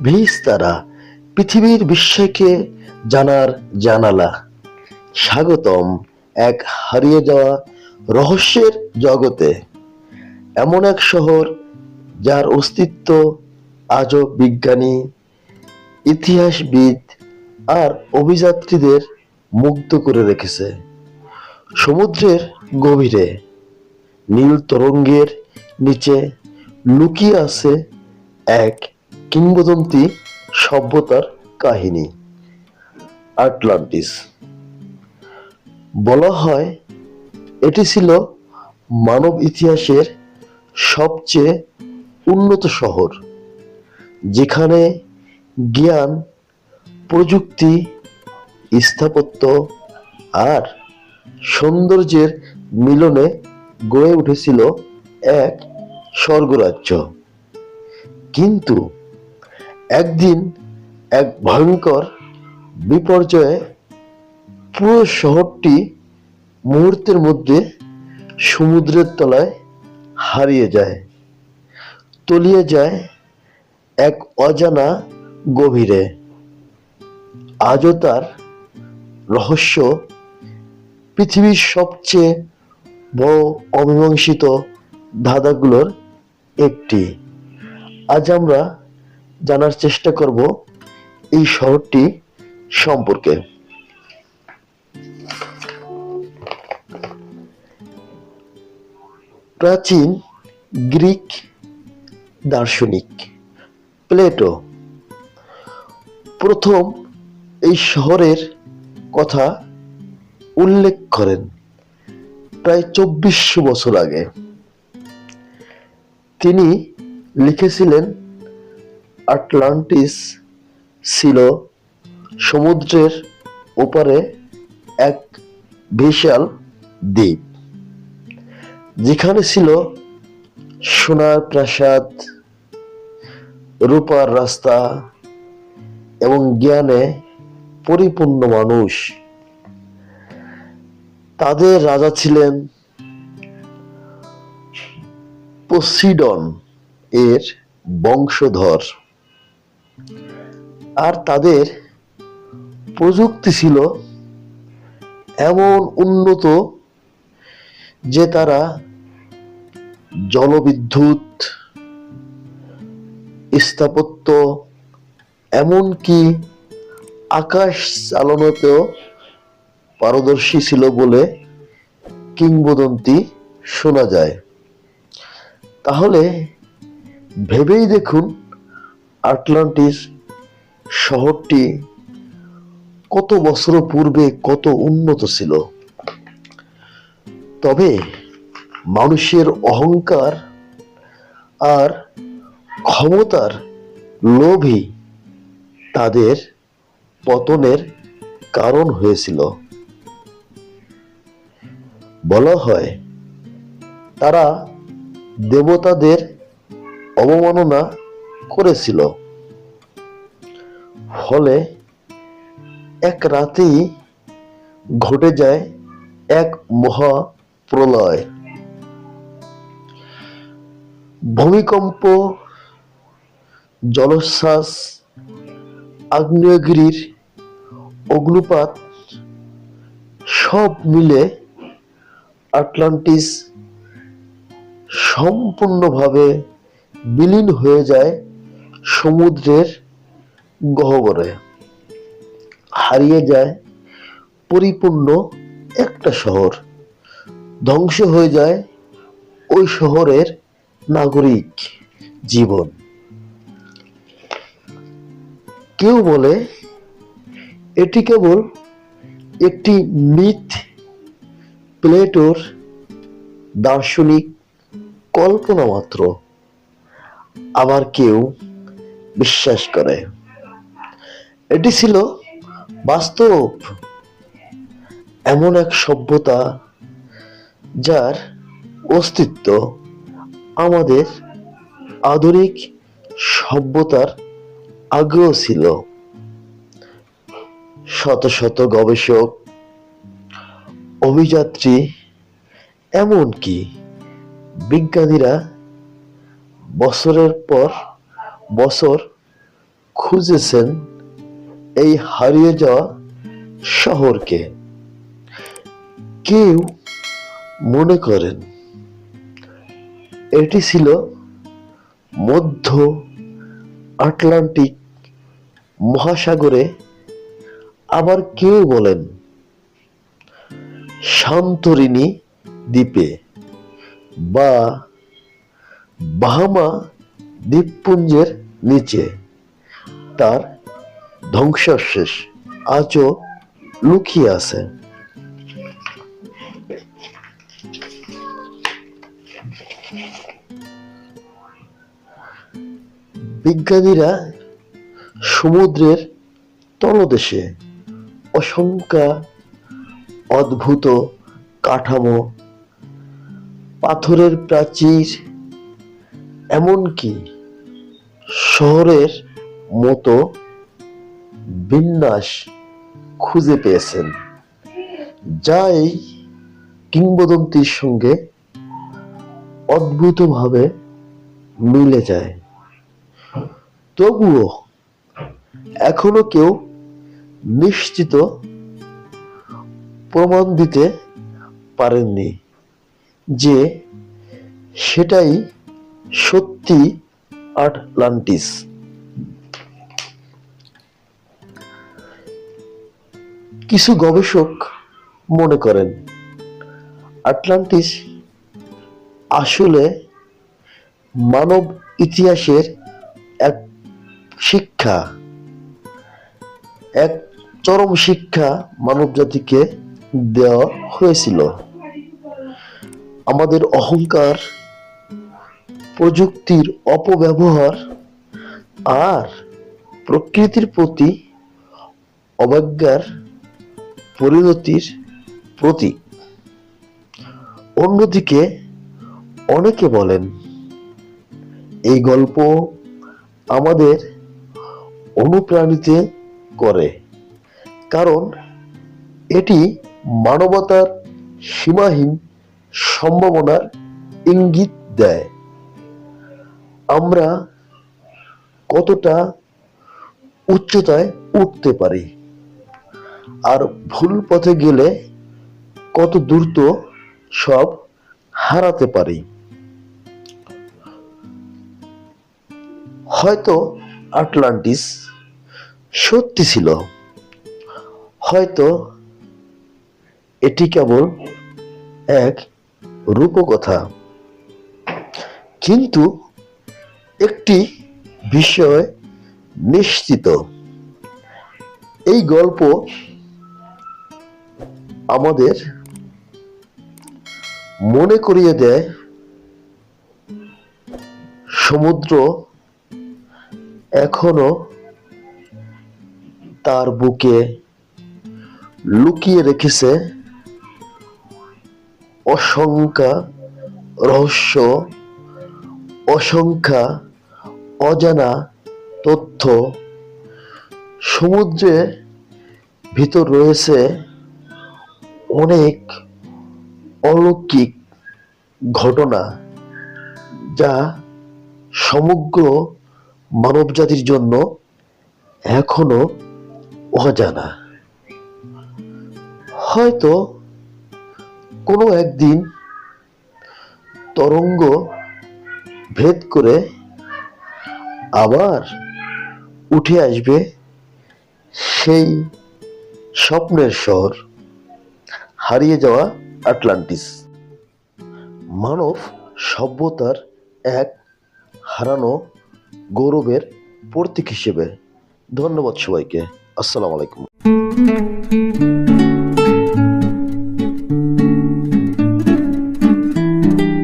ভিস্তারা পৃথিবীর বিশ্বকে জানার জানালা। স্বাগতম এক হারিয়ে যাওয়া রহস্যের জগতে। এমন এক শহর যার অস্তিত্ব আজও বিজ্ঞানী, ইতিহাসবিদ আর অভিযাত্রীদের মুগ্ধ করে রেখেছে। সমুদ্রের গভীরে নীল তরঙ্গের নিচে লুকিয়ে আছে এক কিংবদন্তি সভ্যতার কাহিনী, আটলান্টিস। বলা হয় এটি ছিল মানব ইতিহাসের সবচেয়ে উন্নত শহর, যেখানে জ্ঞান, প্রযুক্তি, স্থাপত্য আর সৌন্দর্যের মিলনে গড়ে উঠেছিল এক স্বর্গরাজ্য। কিন্তু একদিন এক ভয়ঙ্কর বিপর্যয়ে পুরো শহরটি মুহূর্তের মধ্যে সমুদ্রের তলায় হারিয়ে যায়, তলিয়ে যায় এক অজানা গভীরে। আজও তার রহস্য পৃথিবীর সবচেয়ে বড় অমীমাংসিত ধাঁধাগুলোর একটি। আজ আমরা জানার চেষ্টা করব এই শহরটি সম্পর্কে। প্রাচীন গ্রিক দার্শনিক প্লেটো প্রথম এই শহরের কথা উল্লেখ করেন। প্রায় চব্বিশশো বছর আগে তিনি লিখেছিলেন, আটলান্টিস ছিল সমুদ্রের ওপারে এক বিশাল দ্বীপ, যেখানে ছিল সোনার প্রাসাদ, রূপার রাস্তা এবং জ্ঞানে পরিপূর্ণ মানুষ। তাদের রাজা ছিলেন পসিডন এর বংশধর। আর তাদের প্রযুক্তি ছিল এমন উন্নত যে তারা জলবিদ্যুৎ, স্থাপত্য, এমনকি আকাশ চালানোতেও পারদর্শী ছিল বলে কিংবদন্তি শোনা যায়। তাহলে ভেবেই দেখুন আটলান্টিস শহরটি কত বছর পূর্বে কত উন্নত ছিল। তবে মানুষের অহংকার আর ক্ষমতার লোভই তাদের পতনের কারণ হয়েছিল। বলা হয়, তারা দেবতাদের অবমাননা করেছিল। ফলে এক রাতেই ঘটে যায় এক মহা প্রলয় ভূমিকম্প, জলোচ্ছ্বাস, আগ্নেয়গিরির অগ্নুপাত সব মিলে আটলান্টিস সম্পূর্ণভাবে বিলীন হয়ে যায় সমুদ্রের গহ্বরে। হারিয়ে যায় পরিপূর্ণ একটা শহর। ধ্বংস হয়ে যায় ওই শহরের নাগরিক জীবন। কেউ বলে, এটি কেবল একটি মিথ প্লেটোর দার্শনিক কল্পনা মাত্র। আবার কেউ বিশ্বাস করে। এটি ছিল বাস্তব এমন এক সভ্যতা যার অস্তিত্ব আমাদের আধুনিক সভ্যতার আগ্রহ ছিল। শত শত গবেষক অভিযাত্রী এমনকি বিজ্ঞানীরা বছরের পর বছর খুঁজেছেন এই হারিয়ে যাওয়া শহরকে। কেউ মনে করেন এটি ছিল মধ্য আটলান্টিক মহাসাগরে, আবার কেউ বলেন শান্তরিনী দ্বীপে বা বাহামা দ্বীপপুঞ্জের নিচে। তার ধ্বংসাবশেষ আজও লুকিয়ে আছে। বিজ্ঞানীরা সমুদ্রের তলদেশে অসংখ্য অদ্ভুত কাঠামো, পাথরের প্রাচীর, এমনকি শহরের মতো বিন্যাস খুঁজে পেয়েছেন, যা এই কিংবদন্তির সঙ্গে অদ্ভুতভাবে মিলে যায়। তবুও এখনও কেউ নিশ্চিত প্রমাণ দিতে পারেননি যে সেটাই সত্যি আটলান্টিস। কিছু গবেষক মনে করেন, আটলান্টিস আসলে মানব ইতিহাসের এক শিক্ষা, এক চরম শিক্ষা মানব জাতিকে দেওয়া হয়েছিল। আমাদের অহংকার, প্রযুক্তির অপব্যবহার আর প্রকৃতির প্রতি অবজ্ঞার পরিণতির প্রতীক। অন্যদিকে অনেকে বলেন, এই গল্প আমাদের অনুপ্রাণিত করে, কারণ এটি মানবতার সীমাহীন সম্ভাবনার ইঙ্গিত দেয়। আমরা কতটা উচ্চতায় উঠতে পারি? আর ভুল পথে গেলে কত দ্রুত সব হারাতে পারি? হয়তো আটলান্টিস সত্যি ছিল, হয়তো এটি কেবল এক রূপকথা। কিন্তু একটি বিষয় নিশ্চিত। এই গল্প আমাদের মনে করিয়ে দেয় সমুদ্র এখনও তার বুকে লুকিয়ে রেখেছে অসংখ্য রহস্য, অসংখ্য অজানা তথ্য। সমুদ্রের ভিতর রয়েছে অনেক অলৌকিক ঘটনা যা সমগ্র মানবজাতির জন্য এখনও অজানা। হয়তো কোনো একদিন তরঙ্গ ভেদ করে আবার উঠে আসবে সেই স্বপ্নের শহর হারিয়ে যাওয়া আটলান্টিস। মানব সভ্যতার এক হারানো গৌরবের প্রতীক হিসেবে ধন্যবাদ সবাইকে। আসসালামু আলাইকুম।